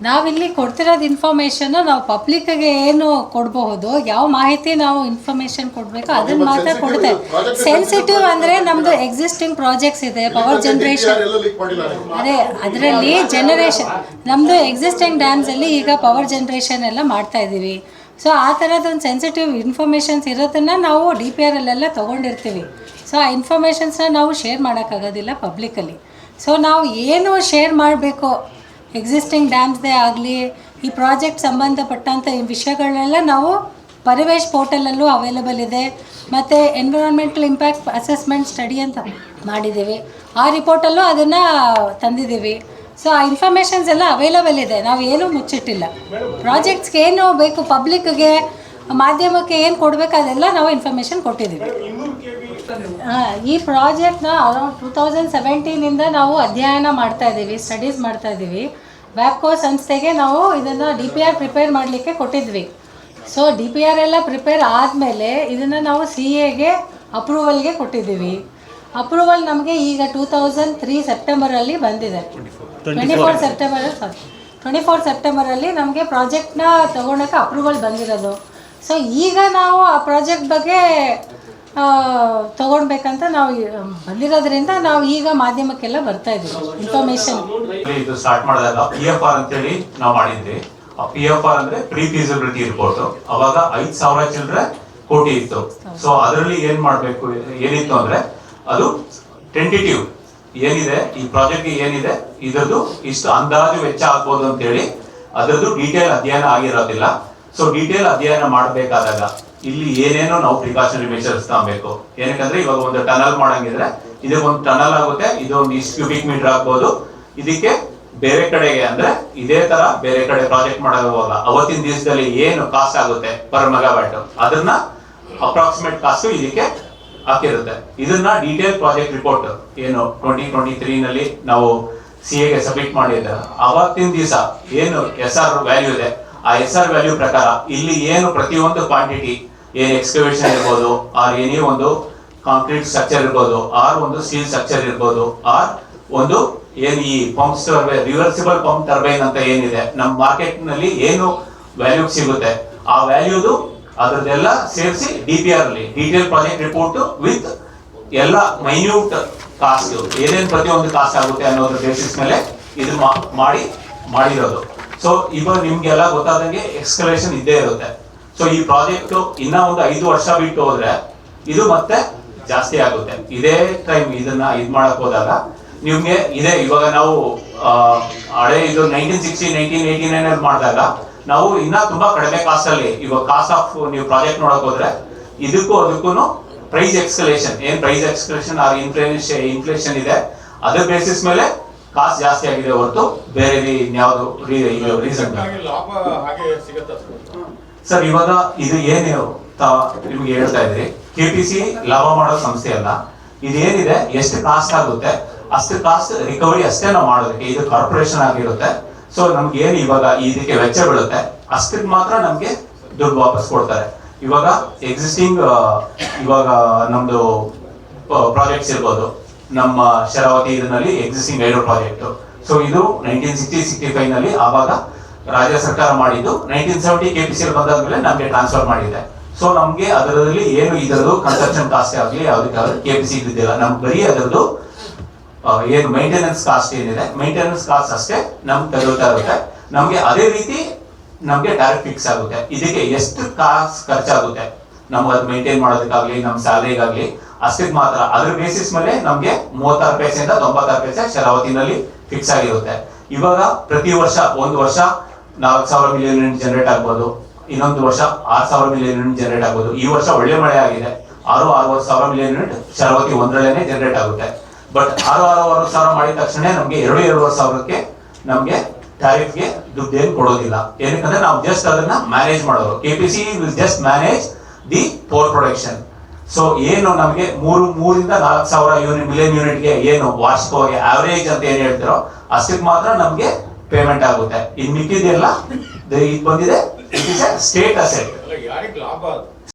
ನಾವಿಲ್ಲಿ ಕೊಡ್ತಿರೋದು ಇನ್ಫಾರ್ಮೇಷನ್ ನಾವು ಪಬ್ಲಿಕ್ಗೆ ಏನು ಕೊಡಬಹುದು ಯಾವ ಮಾಹಿತಿ ನಾವು ಇನ್ಫಾರ್ಮೇಷನ್ ಕೊಡಬೇಕು ಅದನ್ನ ಮಾತ್ರ ಕೊಡ್ತೇವೆ ಸೆನ್ಸಿಟಿವ್ ಅಂದ್ರೆ ನಮ್ದು ಎಕ್ಸಿಸ್ಟಿಂಗ್ ಪ್ರಾಜೆಕ್ಟ್ಸ್ ಇದೆ ಪವರ್ ಜನರೇಷನ್. ಅದೇ ಅದರಲ್ಲಿ ಜನರೇಷನ್ ನಮ್ದು ಎಕ್ಸಿಸ್ಟಿಂಗ್ ಡ್ಯಾಮ್ಸಲ್ಲಿ ಈಗ ಪವರ್ ಜನರೇಷನ್ ಎಲ್ಲ ಮಾಡ್ತಾ ಇದ್ದೀವಿ ಸೊ ಆ ಥರದೊಂದು ಸೆನ್ಸಿಟಿವ್ ಇನ್ಫಾರ್ಮೇಷನ್ಸ್ ಇರೋದನ್ನ ನಾವು ಡಿ ಪಿ ಆರ್ ಅಲ್ಲೆಲ್ಲ ತೊಗೊಂಡಿರ್ತೀವಿ. ಸೊ ಆ ಇನ್ಫಾರ್ಮೇಷನ್ಸ್ನ ನಾವು ಶೇರ್ ಮಾಡೋಕ್ಕಾಗೋದಿಲ್ಲ ಪಬ್ಲಿಕಲ್ಲಿ ಸೊ ನಾವು ಏನು ಶೇರ್ ಮಾಡಬೇಕು ಎಕ್ಸಿಸ್ಟಿಂಗ್ ಡ್ಯಾಮ್ಸ್ದೇ ಆಗಲಿ, ಈ ಪ್ರಾಜೆಕ್ಟ್ ಸಂಬಂಧಪಟ್ಟಂಥ ಈ ವಿಷಯಗಳನ್ನೆಲ್ಲ ನಾವು ಪರಿವೇಶ್ ಪೋರ್ಟಲಲ್ಲೂ ಅವೈಲಬಲ್ ಇದೆ. ಮತ್ತು ಎನ್ವಿರಾನ್ಮೆಂಟಲ್ ಇಂಪ್ಯಾಕ್ಟ್ ಅಸೆಸ್ಮೆಂಟ್ ಸ್ಟಡಿ ಅಂತ ಮಾಡಿದ್ದೀವಿ. ಆ ರಿಪೋರ್ಟಲ್ಲೂ ಅದನ್ನು ತಂದಿದ್ದೀವಿ. ಸೊ ಆ ಇನ್ಫಾರ್ಮೇಷನ್ಸ್ ಎಲ್ಲ ಅವೈಲೇಬಲ್ ಇದೆ. ನಾವು ಏನೂ ಮುಚ್ಚಿಟ್ಟಿಲ್ಲ. ಪ್ರಾಜೆಕ್ಟ್ಸ್ಗೆ ಏನು ಬೇಕು ಪಬ್ಲಿಕ್ಗೆ ಮಾಧ್ಯಮಕ್ಕೆ ಏನು ಕೊಡಬೇಕು ಅದೆಲ್ಲ ನಾವು ಇನ್ಫಾರ್ಮೇಷನ್ ಕೊಟ್ಟಿದ್ದೀವಿ. ಈ ಪ್ರಾಜೆಕ್ಟ್ನ ಅರೌಂಡ್ ಟೂ ತೌಸಂಡ್ ಸೆವೆಂಟೀನಿಂದ ನಾವು ಅಧ್ಯಯನ ಮಾಡ್ತಾ ಇದ್ದೀವಿ ಸ್ಟಡೀಸ್ ಮಾಡ್ತಾ ಇದ್ದೀವಿ. ವ್ಯಾಪ್ಕೋ ಸಂಸ್ಥೆಗೆ ನಾವು ಇದನ್ನು ಡಿ ಪಿ ಆರ್ ಪ್ರಿಪೇರ್ ಮಾಡಲಿಕ್ಕೆ ಕೊಟ್ಟಿದ್ವಿ. ಸೊ ಡಿ ಪಿ ಆರ್ ಎಲ್ಲ ಪ್ರಿಪೇರ್ ಆದಮೇಲೆ ಇದನ್ನು ನಾವು ಸಿ ಎಗೆ ಅಪ್ರೂವಲ್ಗೆ ಕೊಟ್ಟಿದ್ದೀವಿ. ಅಪ್ರೂವಲ್ ನಮಗೆ ಈಗ ಟೂ ತೌಸಂಡ್ ತ್ರೀ ಸೆಪ್ಟೆಂಬರಲ್ಲಿ ಬಂದಿದೆ. Twenty four September sorry twenty four ಸೆಪ್ಟೆಂಬರಲ್ಲಿ ನಮಗೆ ಪ್ರಾಜೆಕ್ಟ್ನ ತೊಗೊಳಕ್ಕೆ ಅಪ್ರೂವಲ್ ಬಂದಿರೋದು. ಸೊ ಈಗ ನಾವು ಆ ಪ್ರಾಜೆಕ್ಟ್ ಬಗ್ಗೆ ತಗೊಳ್ಬೇಕಂತ ನಾವು ಬಂದಿರೋದ್ರಿಂದ ನಾವು ಈಗ ಮಾಧ್ಯಮಕ್ಕೆಲ್ಲ ಬರ್ತಾ ಇದ್ದೀವಿ. ಇನ್ಫಾರ್ಮೇಶನ್ ಇದು ಸ್ಟಾರ್ಟ್ ಮಾಡಿದಾಗ ಪಿ ಎಫ್ ಆರ್ ಅಂತೇಳಿ ನಾವು ಮಾಡಿದ್ವಿ. ಪಿ ಎಫ್ ಆರ್ ಅಂದ್ರೆ ಪ್ರೀ ಫೀಸಿಬಿಲಿಟಿ ರಿಪೋರ್ಟ್ ಅವಾಗ ಐದ್ ಸಾವಿರ ಚಿಲ್ಲರೆ ಕೋಟಿ ಇತ್ತು. ಸೊ ಅದರಲ್ಲಿ ಏನ್ ಮಾಡ್ಬೇಕು, ಏನಿತ್ತು ಅಂದ್ರೆ ಅದು ಟೆಂಟಿಟಿವ್ ಏನಿದೆ, ಈ ಪ್ರಾಜೆಕ್ಟ್ ಏನಿದೆ, ಇದರದ್ದು ಇಷ್ಟು ಅಂದಾಜು ವೆಚ್ಚ ಆಗ್ಬೋದು ಅಂತೇಳಿ, ಅದರದ್ದು ಡೀಟೇಲ್ ಅಧ್ಯಯನ ಆಗಿರೋದಿಲ್ಲ. ಸೊ ಡೀಟೇಲ್ ಅಧ್ಯಯನ ಮಾಡಬೇಕಾದಾಗ ಇಲ್ಲಿ ಏನೇನೋ ನಾವು ಪ್ರಿಕಾಷನರಿ ಮೆಷರ್ಸ್ ತಗೊಬೇಕು. ಏನಕ್ಕಂದ್ರೆ ಇವಾಗ ಒಂದು ಟನಲ್ ಮಾಡಂಗಿದ್ರೆ ಇದಕ್ಕೆ ಒಂದು ಟನಲ್ ಆಗುತ್ತೆ, ಇದು ಒಂದು ಇಷ್ಟು ಕ್ಯೂಬಿಕ್ ಮೀಟರ್ ಆಗ್ಬೋದು. ಇದಕ್ಕೆ ಬೇರೆ ಕಡೆಗೆ ಅಂದ್ರೆ ಇದೇ ತರ ಬೇರೆ ಕಡೆ ಪ್ರಾಜೆಕ್ಟ್ ಮಾಡೋವಾಗ ಅವತ್ತಿನ ದಿವಸದಲ್ಲಿ ಏನು ಕಾಸ್ಟ್ ಆಗುತ್ತೆ ಪರ್ ಮೆಗಾವ್ಯಾಟ್ ಅದನ್ನ ಅಪ್ರಾಕ್ಸಿಮೇಟ್ ಕಾಸ್ಟ್ ಇದಕ್ಕೆ ಹಾಕಿರುತ್ತೆ. ಇದನ್ನ ಡೀಟೇಲ್ ಪ್ರಾಜೆಕ್ಟ್ ರಿಪೋರ್ಟ್ ಏನು ಟ್ವೆಂಟಿ ಟ್ವೆಂಟಿ ತ್ರೀ ನಲ್ಲಿ ನಾವು ಸಿ ಎಗೆ ಸಬ್ಮಿಟ್ ಮಾಡಿದ್ದ. ಅವತ್ತಿನ ದಿವಸ ಏನು ಎಸ್ ಆರ್ ವ್ಯಾಲ್ಯೂ ಇದೆ? ಆ ಎಸ್ ಆರ್ ವ್ಯಾಲ್ಯೂ ಪ್ರಕಾರ ಇಲ್ಲಿ ಏನು ಪ್ರತಿಯೊಂದು ಕ್ವಾಂಟಿಟಿ ಏನ್ ಎಕ್ಸ್ಕವೇಷನ್ ಇರ್ಬೋದು ಆರ್ ಏನೇ ಒಂದು ಕಾಂಕ್ರೀಟ್ ಸ್ಟ್ರಕ್ಚರ್ ಇರ್ಬೋದು ಆರ್ ಒಂದು ಸ್ಟೀಲ್ ಸ್ಟ್ರಕ್ಚರ್ ಇರ್ಬೋದು ಆರ್ ಒಂದು ಏನ್ ಈ pump turbine reversible pump turbine ಅಂತ ಏನಿದೆ ನಮ್ಮ ಮಾರ್ಕೆಟ್ನಲ್ಲಿ ಏನು ವ್ಯಾಲ್ಯೂ ಸಿಗುತ್ತೆ, ಆ ವ್ಯಾಲ್ಯೂದು ಅದ್ರದ್ದೆಲ್ಲ ಸೇರಿಸಿ ಡಿ ಪಿ ಆರ್ ಅಲ್ಲಿ ಡೀಟೇಲ್ ಪ್ರಾಜೆಕ್ಟ್ ರಿಪೋರ್ಟ್ ವಿತ್ ಎಲ್ಲ ಮೈನ್ಯೂಟ್ ಕಾಸ್ಟ್ ಏನೇನು ಪ್ರತಿಯೊಂದು ಕಾಸ್ಟ್ ಆಗುತ್ತೆ ಅನ್ನೋದ್ರ ಬೇಸಿಸ್ ಮೇಲೆ ಇದು ಮಾಡಿ, ಮಾಡಿರೋದು. ಸೊ ಇವಾಗ ನಿಮ್ಗೆಲ್ಲ ಗೊತ್ತಾದಂಗೆ ಎಕ್ಸ್ಕಲೇಷನ್ ಇದ್ದೇ ಇರುತ್ತೆ. ಸೊ ಈ ಪ್ರಾಜೆಕ್ಟ್ ಇನ್ನ ಒಂದು ಐದು ವರ್ಷ ಬಿಟ್ಟು ಹೋದ್ರೆ ಇದು ಮತ್ತೆ ಜಾಸ್ತಿ ಆಗುತ್ತೆ. ಇದೇ ಟೈಮ್ ಇದನ್ನ ಇದ್ ಮಾಡಕ್ ಹೋದಾಗ ನಿಮ್ಗೆ ಇದೆ ಇವಾಗ ನಾವು ಆ, ಹಳೆ ಇದು nineteen sixty nineteen eighty nine ಅಲ್ಲಿ ಮಾಡಿದಾಗ ನಾವು ಇನ್ನ ತುಂಬಾ ಕಡಿಮೆ ಕಾಸ್ಟ್ ಅಲ್ಲಿ ಇವಾಗ ಕಾಸ್ಟ್ ಆಫ್ ನೀವು ಪ್ರಾಜೆಕ್ಟ್ ನೋಡಕ್ ಹೋದ್ರೆ ಇದಕ್ಕೂ ಅದಕ್ಕೂ ಪ್ರೈಸ್ ಎಕ್ಸ್ಕಲೇಷನ್ ಏನ್ price escalation or inflation inflation ಇದೆ. ಅದ್ರ ಬೇಸಿಸ್ ಮೇಲೆ ಕಾಸ್ಟ್ ಜಾಸ್ತಿ ಆಗಿದೆ ಹೊರತು ಬೇರೆ ಇನ್ಯಾವುದು ರೀಸನ್ ಸರ್? ಇವಾಗ ಇದು ಏನು ನಿಮ್ಗೆ ಹೇಳ್ತಾ ಇದ್ರಿ ಕೆ ಪಿ ಸಿ ಲಾಭ ಮಾಡೋ ಸಂಸ್ಥೆ ಅಲ್ಲ. ಇದೇನಿದೆ, ಎಷ್ಟು ಕಾಸ್ಟ್ ಆಗುತ್ತೆ, ಅಷ್ಟು ಕಾಸ್ಟ್ ರಿಕವರಿ ಅಷ್ಟೇ ನಾವು ಮಾಡೋದಕ್ಕೆ, ಇದು ಕಾರ್ಪೊರೇಷನ್ ಆಗಿರುತ್ತೆ. ಸೊ ನಮ್ಗೆ ಏನು ಇವಾಗ ಇದಕ್ಕೆ ವೆಚ್ಚ ಬೀಳುತ್ತೆ, ಅಷ್ಟಕ್ಕೆ ಮಾತ್ರ ನಮ್ಗೆ ದುಡ್ಡು ವಾಪಸ್ ಕೊಡ್ತಾರೆ. ಇವಾಗ ಎಕ್ಸಿಸ್ಟಿಂಗ್ ಇವಾಗ ನಮ್ದು ಪ್ರಾಜೆಕ್ಟ್ಸ್ ಇರ್ಬೋದು. ನಮ್ಮ ಶರಾವತಿ ಇದರಲ್ಲಿ ಎಕ್ಸಿಸ್ಟಿಂಗ್ ಹೈಡ್ರೋ ಪ್ರಾಜೆಕ್ಟ್ ಸೊ ಇದು ನೈನ್ಟೀನ್ ಸಿಕ್ಸ್ಟಿ ಸಿಕ್ಸ್ಟಿ ಫೈವ್ನಲ್ಲಿ ಆವಾಗ ರಾಜ್ಯ ಸರ್ಕಾರ ಮಾಡಿದ್ದು nineteen seventy K P C ಬಂದಾದ್ಮೇಲೆ ನಮ್ಗೆ ಟ್ರಾನ್ಸ್ಫರ್ ಮಾಡಿದೆ. ಸೊ ನಮ್ಗೆ ಅದರಲ್ಲಿ ಏನು ಇದರದ್ದು ಕನ್ಸ್ಟ್ರಕ್ಷನ್ ಕಾಸ್ಟ್ ಆಗಲಿ ಯಾವುದಕ್ಕಾಗಲಿ ಕೆ ಪಿ ಸಿ ಇದ್ದಿದ್ದಿಲ್ಲ. ನಮ್ಗೆ ಬರೀ ಅದರದ್ದು ಏನು ಮೈಂಟೆನೆನ್ಸ್ ಕಾಸ್ಟ್ ಏನಿದೆ. ಮೈಂಟೆನೆನ್ಸ್ ಕಾಸ್ಟ್ ಅಷ್ಟೇ ನಮ್ಗೆ ತಗೊಳ್ತಾ ಇರುತ್ತೆ. ನಮ್ಗೆ ಅದೇ ರೀತಿ ನಮಗೆ ಡೈರೆಕ್ಟ್ ಫಿಕ್ಸ್ ಆಗುತ್ತೆ. ಇದಕ್ಕೆ ಎಷ್ಟು ಕಾಸ್ಟ್ ಖರ್ಚಾಗುತ್ತೆ? ನಮ್ಗೆ ಅದು ಮೇಂಟೈನ್ ಮಾಡೋದಕ್ಕಾಗ್ಲಿ ನಮ್ಮ ಸ್ಯಾಲರಿಗಾಗ್ಲಿ ಅಷ್ಟಕ್ಕೆ ಮಾತ್ರ. ಅದ್ರ ಬೇಸಿಸ್ ಮೇಲೆ ನಮಗೆ ಮೂವತ್ತಾರು ಪೈಸೆಯಿಂದ ತೊಂಬತ್ತಾರು ಪೈಸೆ ಶರಾವತಿನಲ್ಲಿ ಫಿಕ್ಸ್ ಆಗಿರುತ್ತೆ. ಇವಾಗ ಪ್ರತಿ ವರ್ಷ, ಒಂದು ವರ್ಷ ನಾಲ್ಕು ಸಾವಿರ ಮಿಲಿಯನ್ ಯೂನಿಟ್ ಜನರೇಟ್ ಆಗ್ಬೋದು. ಇನ್ನೊಂದು ವರ್ಷ ಆರು ಸಾವಿರ ಮಿಲಿಯನ್ ಯೂನಿಟ್ ಜನರೇಟ್ ಆಗ್ಬೋದು. ಈ ವರ್ಷ ಒಳ್ಳೆ ಮಳೆ ಆಗಿದೆ. ಆರು, ಆರೂವರೆ ಸಾವಿರ ಮಿಲಿಯನ್ ಯೂನಿಟ್ ಶರಾವತಿ ಒಂದರಲ್ಲೇನೆ ಜನರೇಟ್ ಆಗುತ್ತೆ. ಬಟ್ ಆರು ಆರು ಆರು ಸಾವಿರ ಮಾಡಿದ ತಕ್ಷಣ ನಮಗೆ ಎರಡು, ಎರಡೂವರೆ ಸಾವಿರಕ್ಕೆ ನಮಗೆ ಟ್ಯಾರಿಫ್ಗೆ ದುಡ್ಡು ಏನು ಕೊಡೋದಿಲ್ಲ. ಏನಕ್ಕಂದ್ರೆ ನಾವು ಜಸ್ಟ್ ಅದನ್ನ ಮ್ಯಾನೇಜ್ ಮಾಡೋರು. K P C will just manage the power production so ಏನು ನಮಗೆ ಮೂರು, ಮೂರಿಂದ ನಾಲ್ಕು ಸಾವಿರ ಯೂನಿಟ್ ಮಿಲಿಯನ್ ಯೂನಿಟ್ಗೆ ಏನು ವಾರ್ಷಿಕವಾಗಿ ಆವರೇಜ್ ಅಂತ ಏನು ಹೇಳ್ತಿರೋ, ಅಷ್ಟಕ್ಕೆ ಮಾತ್ರ ನಮ್ಗೆ ಪೇಮೆಂಟ್ ಆಗುತ್ತೆ. ಇನ್ ಮಿಕ್ಕಿದೆಲ್ಲ ಇದು ಬಂದಿದೆ. ಸ್ಟೇಟ್ ಅಸೆಟ್ ಯಾರಿಗೆ ಲಾಭ ಅದು?